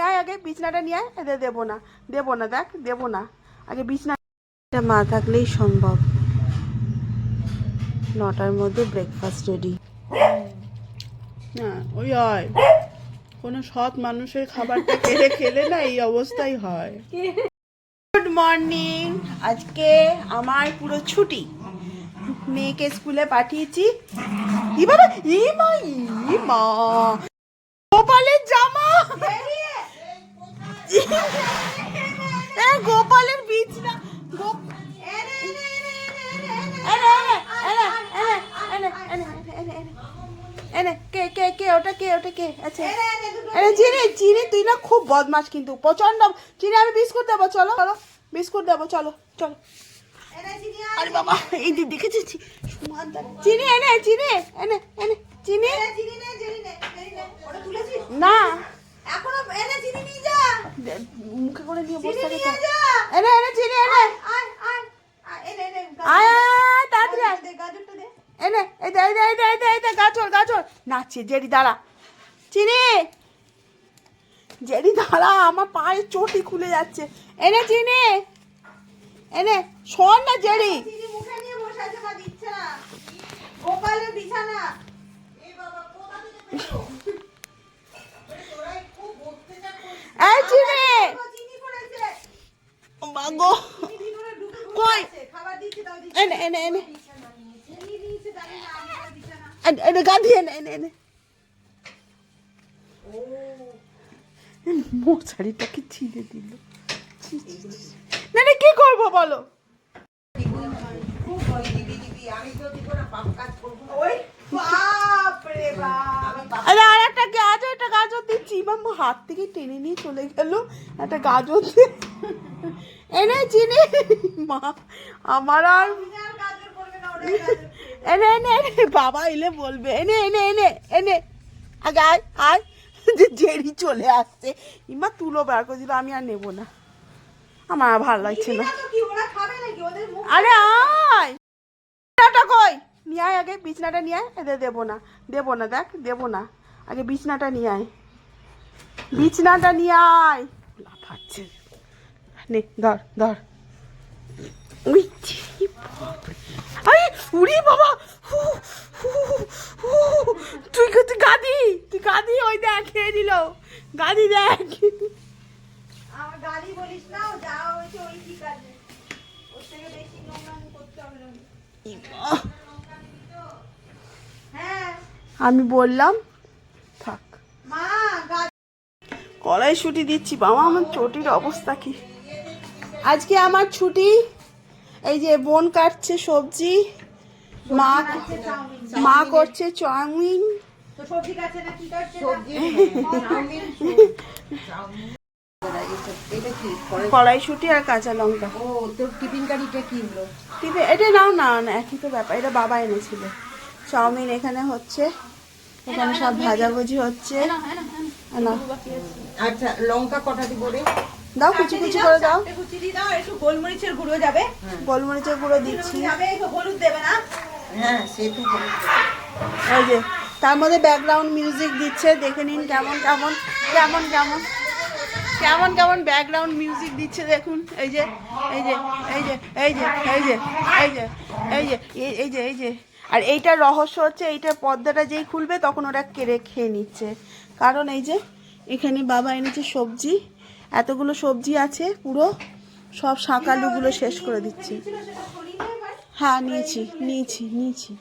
নিয়ে আয় আগে বিছনাটা নিয়ে আয়। এদের দেবো না দেবো না দেখ দেবো না। আগে বিছনা এটা মা থাকলেই সম্ভব। নটার মধ্যে ব্রেকফাস্ট রেডি না ওই হয় কোনো সৎ মানুষের খাবারটা কেড়ে খেলে না এই অবস্থাই হয়। গুড মর্নিং আজকে আমার পুরো ছুটি। মেয়েকে স্কুলে পাঠিয়েছি। ই বাবা ই মা ই মা। গোপালের জামা। গোপালের বীজ না। এনে, এনে, এনে, এনে, এনে, এনে, এনে। এনে কে কে কে ওটা কে ওটা কে? আচ্ছা। চিনি চিনি তুই না খুব বদমাস কিন্তু প্রচণ্ড চিনি আমি বিস্কুট দেবো চলো। চলো বিস্কুট দেবো চলো চলো। আরে বাবা এই যে দেখেছি চি- সুমান দা- চিনি এনে চিনি এনে এনে চিনি না দে- মুখে করে নিয়ে বসে থাকে। এনে এনে চিনি এনে। আয় আয় আয়, তাড়াতাড়ি আয়। এনে এই দে এই দে এই দে এই দে এই দে গাছর গাছর নাচছে জেরি দাঁড়া। চিনি। জেরি দাঁড়া আমার পায়ে চটি খুলে যাচ্ছে। এনে চিনি। এনে শোন না জেরি। বিছানা। দিচ্ছি দাও দিচ্ছি এনে এনে এনে। চিনি আমি এনে, এনে এনে এনে। এনে মশারিটাকে ছিঁড়ে দিল। না না কি করব বলো? ওই বাপ। রে বাপ আরে আর একটা গাজর একটা দিচ্ছি হাত থেকে টেনে নিয়ে চলে গেল একটা গাজর এনে চিনি। মা আমার আর এনে এনে এনে বাবা এলে বলবে এনে এনে এনে এনে আগে আয় আয়। যে জেরি চলে আসছে। ইমা তুলো বার করে দিল আমি আর নেব না। আমার ভালো লাগছে না। আরে আয়! কই? নিয়ে আয় আগে বিছনাটা নিয়ে আয় এদের দেবো না দেবো না দেখ দেবো না। আগে বিছনাটা নিয়ে আয়। বিছনাটা নিয়ে আয়। লাফাচ্ছে। নে ধর ধর। আরে উড়ি বাবা। হু, হু, হু, তুই তুই গাদি তুই গাদি ওই দেখ খেয়ে দিল গাদি দেখ। হ্যাঁ। আমি বললাম থাক। কলাই ছুটি দিচ্ছি বাবা আমার চটির অবস্থা কি? আজকে আমার ছুটি এই যে বোন কাটছে সবজি মা মা করছে চাউমিন। কড়াইশুটি আর কাঁচা লঙ্কা। ও তোর টিফিন গাড়িটা কিনলো? এটা নাও না না একই তো ব্যাপার এটা বাবা এনেছিল। চাউমিন এখানে হচ্ছে এখানে সব ভাজাভুজি হচ্ছে। আচ্ছা লঙ্কা কটা দিব রে? দাও কুচি কুচি করে দাও। কুচি দিয়ে দাও একটু গোলমরিচের গুঁড়ো যাবে। গোলমরিচের গুঁড়ো দিচ্ছি। যাবে একটু হলুদ দেবে না? হ্যাঁ সে তো ওই যে তার মধ্যে ব্যাকগ্রাউন্ড মিউজিক দিচ্ছে দেখে নিন কেমন কেমন কেমন কেমন। কেমন কেমন ব্যাকগ্রাউন্ড মিউজিক দিচ্ছে দেখুন। এই যে এই যে এই যে এই যে এই যে এই যে এই যে এই- এই যে এই যে। আর এইটার রহস্য হচ্ছে এইটার পর্দাটা যেই খুলবে তখন ওরা কেড়ে খেয়ে নিচ্ছে। কারণ এই যে এখানে বাবা এনেছে সবজি, এতগুলো সবজি আছে পুরো, সব শাঁকালুগুলো শেষ করে দিচ্ছি। হ্যাঁ নিয়েছি নিয়েছি নিয়েছি।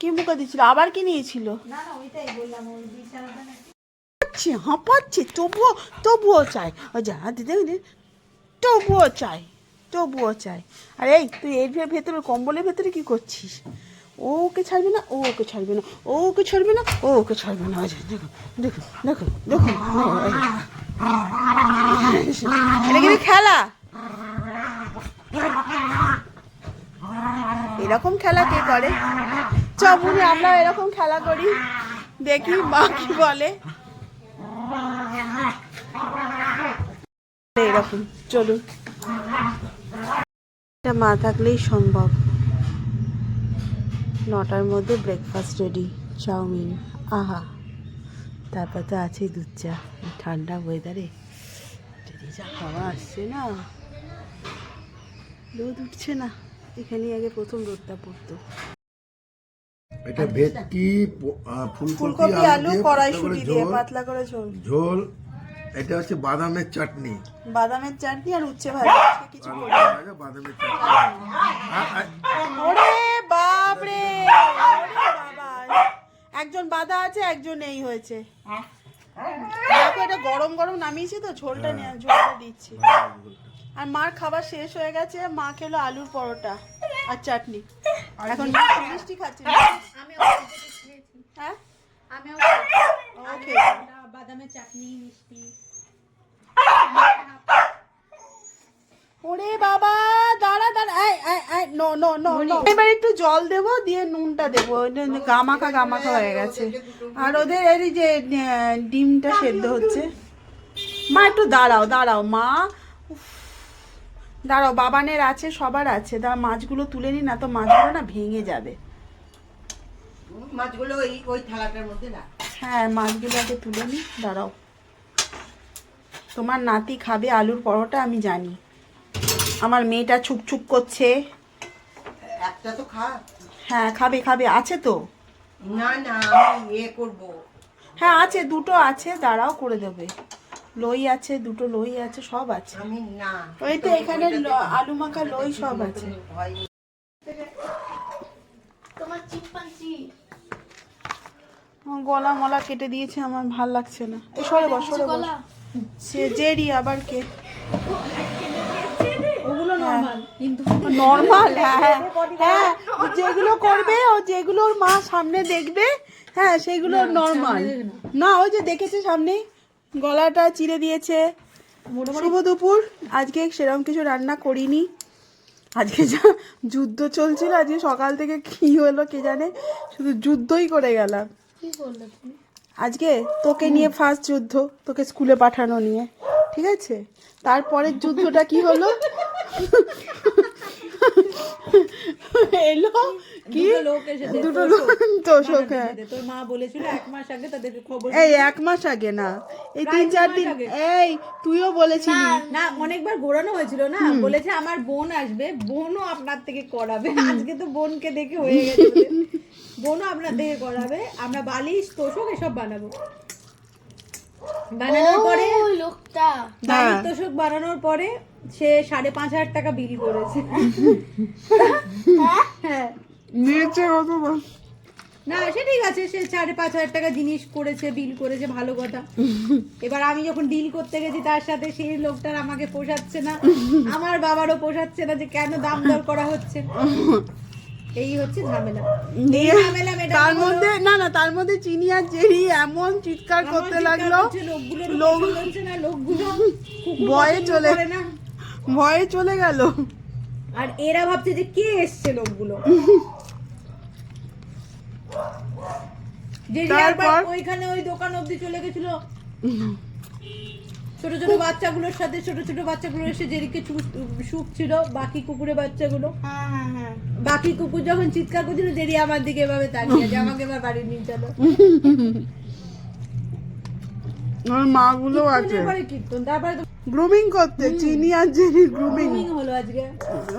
কি মুখে দিচ্ছিল আবার কি নিয়েছিল? হাঁপাচ্ছে হাঁপাচ্ছে, তবুও তবুও চাই ও যা দিদি তবুও চাই তবুও চাই আর এই, তুই এর ভেতরে, কম্বলের ভেতরে কি করছিস? ও ওকে ছাড়বে না ও ওকে ছাড়বে না ও ওকে ছাড়বে না ও ওকে ছাড়বে না। দেখুন এটা কিন্তু খেলা এরকম খেলা কে করে? চবুনি আমরা এরকম খেলা করি। দেখি মা কি বলে। এরকম, চলুন। এটা মা থাকলেই সম্ভব। নটার মধ্যে ব্রেকফাস্ট রেডি চাউমিন আহা। তারপর তো আছেই দুধ চা ঠান্ডা ওয়েদারে যদি যা হাওয়া আসছে না রোদ উঠছে না এখানেই আগে প্রথম রোদটা পড়তো। এটা ভেটকি ফুলকপি আলু কড়াইশুটি পাতলা করে দিয়ে ঝোল, পাতলা করে ঝোল। ঝোল এটা হচ্ছে বাদামের চাটনি। বাদামের চাটনি আর উচ্ছে ভাজা কিছু বাদামের চাটনি। ওরে বাপ রে বাধা আছে একজন এই হয়েছে। দেখো এটা গরম গরম নামিয়েছি তো ঝোলটা নিয়ে ঝোলটা দিচ্ছি। আর মার খাবার শেষ হয়ে গেছে মা খেলো আলুর পরোটা আর চাটনি। এখন মিষ্টি খাচ্ছি। হ্যাঁ। আমি ওকে বাদামের চাটনি মিষ্টি। ওরে বাবা দাঁড়া দাঁড়া এই, এই, এই, নো নো নো নো। এবার একটু জল দেবো দিয়ে নুনটা দেবো। গামাখা গামাখা হয়ে গেছে। আর ওদের এই যে ডিমটা সেদ্ধ হচ্ছে। মা একটু দাঁড়াও দাঁড়াও মা। দাঁড়াও বাবানের আছে সবার আছে। দাঁড়া মাছগুলো তুলে নি না তো মাছগুলো না ভেঙে যাবে। মাছগুলো ওই ওই থালাটার মধ্যে রাখ। হ্যাঁ মাছগুলো আগে তুলে নি দাঁড়াও। তোমার নাতি খাবে আলুর পরোটা আমি জানি। আমার মেয়েটা ছুকছুক করছে। একটা তো খা। হ্যাঁ খাবে খাবে আছে তো। না না ইয়ে করব। হ্যাঁ আছে দুটো আছে দাঁড়াও করে দেবে। লই আছে দুটো লই আছে সব আছে। আমি না। ওই তো এখানে আলু মাখা লই সব আছে। তোমার চিম্পাঞ্জি। গলা মলা কেটে দিয়েছে আমার ভালো লাগছে না। সরে বস সরে বস। সে জেরি আবার কে? নরমাল হ্যাঁ হ্যাঁ হ্যাঁ যেগুলো করবে ও যেগুলো ওর মা সামনে দেখবে হ্যাঁ সেগুলো নর্মাল না। ওই যে দেখেছে সামনে গলাটা চিড়ে দিয়েছে। শুভ দুপুর আজকে সেরকম কিছু রান্না করিনি। আজকে যা যুদ্ধ চলছিল আজকে সকাল থেকে কি হলো কে জানে শুধু যুদ্ধই করে গেলাম। কি করলে তুমি? আজকে তোকে নিয়ে ফার্স্ট যুদ্ধ তোকে স্কুলে পাঠানো নিয়ে ঠিক আছে? তারপরের যুদ্ধটা কি হলো? এলো? কি? দুটো লোক তোষক। হ্যাঁ। তোর মা বলেছিল এক মাস আগে তাদেরকে খবর এই এক মাস আগে না। এই তিন চার দিন এই তুইও বলেছিলি। না অনেকবার ঘোরানো হয়েছিল না। বলেছে আমার বোন আসবে। বোনও আপনার থেকে করাবে। আজকে তো বোনকে দেখে হয়ে গেছে। বোনও আপনার থেকে করাবে। আমরা বালিশ তোষক এসব বানাবো। বানানোর পরে ওই লোকটা। বালিশ হ্যাঁ। তোষক বানানোর পরে সে সাড়ে পাঁচ হাজার টাকা বিল করেছে। হ্যাঁ। নিয়েছে কত না সে ঠিক আছে সে সাড়ে পাঁচ হাজার টাকা জিনিস করেছে বিল করেছে ভালো কথা। এবার আমি যখন ডিল করতে গেছি তার সাথে সেই লোকটার আমাকে পোষাচ্ছে না আমার বাবারও পোষাচ্ছে না যে কেন দাম দর করা হচ্ছে। এই হচ্ছে ঝামেলা। এই ঝামেলা তার মধ্যে না না তার মধ্যে চিনি আর জেরি এমন চিৎকার করতে লাগল। লোক লোকগুলো ভয়ে চলে- ভয়ে চলে গেল। আর এরা ভাবছে যে কে এসছে লোকগুলো? যে যে ওইখানে ওই দোকান অবধি চলে গেছিল। ছোট ছোট বাচ্চাগুলোর সাথে ছোট ছোট বাচ্চাগুলো এসে যেদিকে সুখ ছিল বাকি কুকুরের বাচ্চাগুলো। হ্যাঁ হ্যাঁ হ্যাঁ। বাকি কুকুর যখন চিৎকার করছিল জেরি আমার দিকে এভাবে তাকিয়ে আছে আমাকে এবার বাড়ি নিয়ে চলো মাগুলো আছে। কীর্তন তারপরে গ্রুমিং করতে চিনি আর জেরি গ্রুমিং হলো আজকে।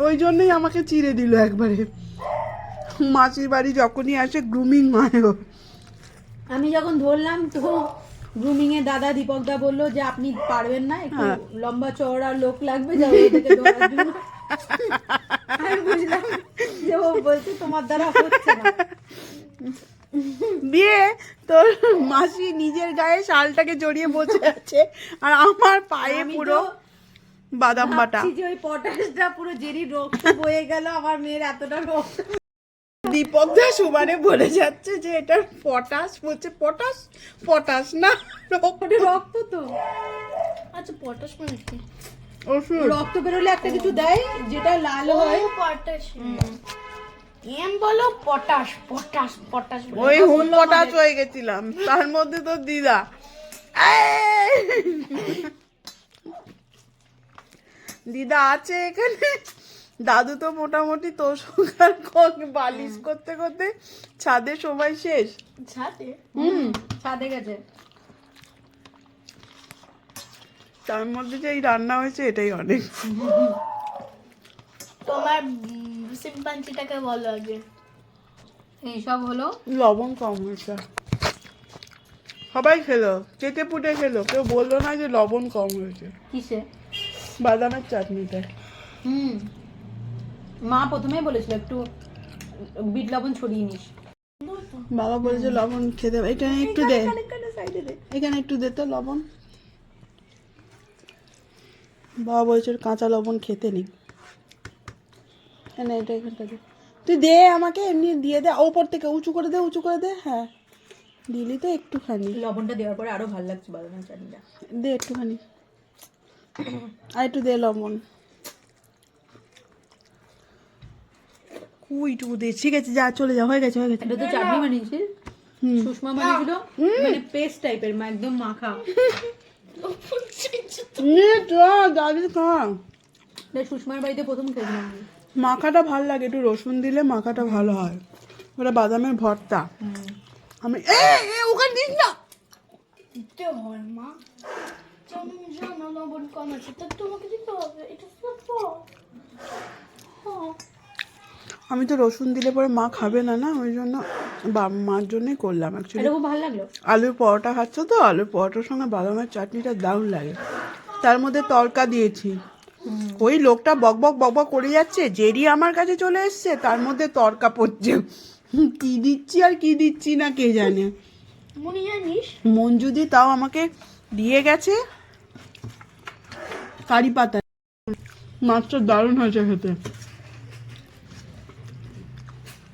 ওই জন্যই আমাকে চিড়ে দিল একবারে। মাসির বাড়ি যখনই আসে গ্রুমিং হয় ওর। আমি যখন ধরলাম তো গ্রুমিং এ দাদা দীপক দা বলল যে আপনি পারবেন না একটু হ্যাঁ। লম্বা চওড়া লোক লাগবে যাও এটাকে ধরার জন্য। আমি বুঝলাম যে ও বলছে তোমার দ্বারা হচ্ছে না। দিয়ে তোর মাসি নিজের গায়ে শালটাকে জড়িয়ে বসে আছে আর আমার পায়ে পুরো বাদাম বাটা। যে ওই পটাশটা পুরো জেরি রক্ত বয়ে গেল আমার মেয়ের এতটা রক্ত। দীপক দা সুমানে বলে যাচ্ছে যে এটা পটাশ বলছে পটাশ? পটাশ না রক্ত। তো। আচ্ছা পটাশ মানে কি? রক্ত বেরোলে একটা কিছু দেয় যেটা লাল হয়। পটাশ। এম বলো পটাশ পটাশ পটাশ ওই পটাশ হয়ে গেছিলাম তার মধ্যে তো দিদা! দিদা আছে এখানে? দাদু তো মোটামুটি তোর তোষকার বালিশ করতে করতে ছাদে সময় শেষ। ছাদে? হুম। ছাদে গেছে। তার মধ্যে যে এই রান্না হয়েছে এটাই অনেক। তোমার সিম্পাঞ্চিটাকে বলো আগে। এইসব হলো? লবণ কম হয়েছে। সবাই খেলো চেটে পুটে খেলো। কেউ বলল না যে লবণ কম হয়েছে। কিসে? বাদামের চাটনিতে হুম। মা প্রথমেই বলেছিল একটু বিট লবণ ছড়িয়ে নিস। বাবা বলেছে লবণ খেতে। এটা একটু দে। এখানে একটু দে তো লবণ। বাবা বলেছে কাঁচা লবণ খেতে নেই হ্যাঁ এটা এখানটা দে। তুই দে আমাকে এমনি দিয়ে দে। ওপর থেকে উঁচু করে দে উঁচু করে দে। হ্যাঁ দিলি তো একটুখানি। লবণটা দেওয়ার পরে আরও ভালো লাগছে বাদামের চাটনিটা। দে একটুখানি। আর একটু দে লবণ। ওইটুকু দে ঠিক আছে যা চলে যা হয়ে গেছে হয়ে গেছে। এটা তো চাটনি বানিয়েছিস? হুম। সুষমা বানিয়েছিল? মানে পেস্ট টাইপের মা একদম মাখা। নে তো দাদি সুষমার বাড়িতে প্রথম খেয়েছিলাম। মাখাটা ভালো লাগে একটু রসুন দিলে মাখাটা ভালো হয়। ওটা বাদামের ভর্তা। আমি এ এ, ওখানে দিস না। মা। জানো জানো লবণ কম আছে। তা তোমাকে দিতে হবে আমি তো রসুন দিলে পরে মা খাবে না না? ওই জন্য বা- মার জন্যই করলাম অ্যাকচুয়ালি খুব ভালো লাগল। আলুর পরোটা খাচ্ছ তো? আলুর পরোটার সঙ্গে বাদামের চাটনিটা দারুণ লাগে। তার মধ্যে তরকা দিয়েছি। ওই লোকটা বক বক বক বক করে যাচ্ছে জেরি আমার কাছে চলে এসছে তার মধ্যে তরকা পড়ছে। কি দিচ্ছি আর কি দিচ্ছি না কে জানে? মনে মঞ্জুদি তাও আমাকে দিয়ে গেছে। কারি পাতা। মাছটা দারুণ হয়েছে খেতে হুম মাছটা ভালো আছে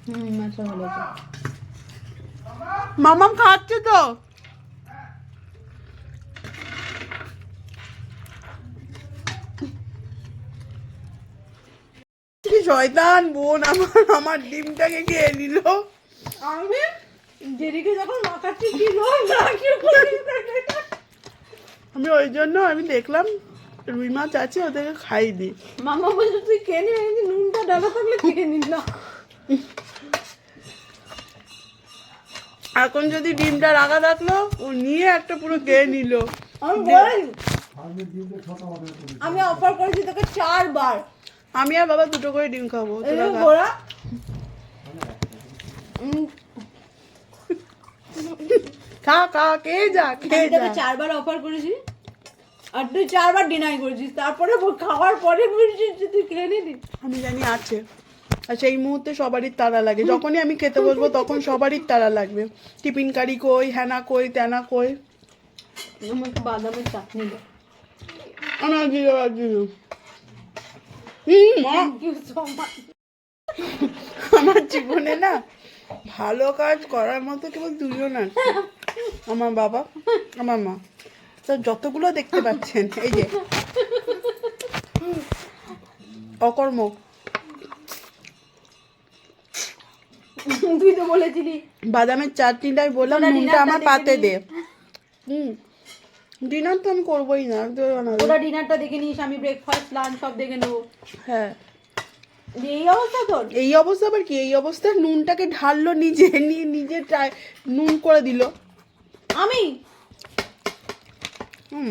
মামাম খাচ্ছে তো। শয়তান বোন আমার আমার ডিমটাকে খেয়ে নিল আমি? জেরিকে যখন মাখাচ্ছি দিল আমি ওই জন্য আমি দেখলাম রুই মাছ আছে ওদেরকে খাই দিই। মামা বলছে তুই খেয়ে নিবি নুনটা ডালা থাকলে খেয়ে নিলাম। এখন যদি ডিমটা রাখা থাকল ও নিয়ে একটা পুরো খেয়ে নিল। আমি বলি আমি অফার করেছি তোকে চারবার। আমি আর বাবা দুটো করে ডিম খাব খা। খা কে যা কে যা। চারবার অফার করেছি আর তুই চারবার ডিনাই করেছিস। তারপরে খাওয়ার পরে বলছিস যে তুই খেয়ে নিবি আমি জানি আছে। আর সেই মুহূর্তে সবারই তাড়া লাগে। যখনই আমি খেতে বসবো তখন সবারই তাড়া লাগবে। টিফিন কারি কই হ্যানা কই তেনা কই? বাদামের চাটনি দিল আমার জীবনে না ভালো কাজ করার মতো কেবল দুজন আছে। আমার বাবা আমার মা। তো যতগুলো দেখতে পাচ্ছেন এই যে। অকর্ম। তুই তো বলেছিলি। বাদামের চাটনিটাই বললাম নুনটা আমার পাতে দে। হুম। ডিনার তো আমি করবোই না ওরা ডিনারটা দেখে নিস আমি ব্রেকফাস্ট লাঞ্চ সব দেখে নেব। হ্যাঁ। এই অবস্থা তোর? এই অবস্থা আবার কি? এই অবস্থায় নুনটাকে ঢাললো নিজে নিয়ে নিজে নুন করে দিল। আমি?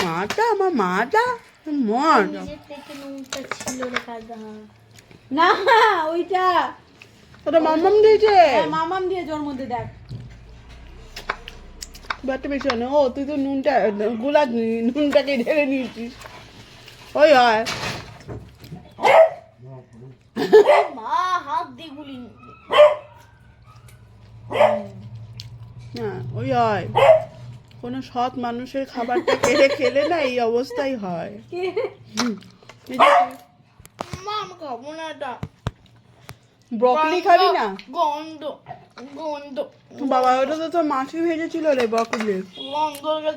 মাটা আমার মাটা মাটা নিজের থেকে নুনটা ছিল রে কাদা না ওইটা। ওটা মাম্মাম দিয়েছে? হ্যাঁ, মামাম দিয়ে জোর মধ্যে দেখ। বাট্টা বেশি ও তুই তো নুনটা গুলা নুনটাকে ঢেলে নিয়েছিস। ওই হয়। মা হাত দিয়ে গুলি হ্যাঁ ওই হয়। কোনো সৎ মানুষের খাবারটা কেড়ে খেলে না এই অবস্থাই হয়। মা আমি খাব না এটা। ব্রকলি খাবি না? গন্ধ গন্ধ। বাবা ওটা তো তোর মাছি ভেজেছিল রে ব্রকলি। গন্ধ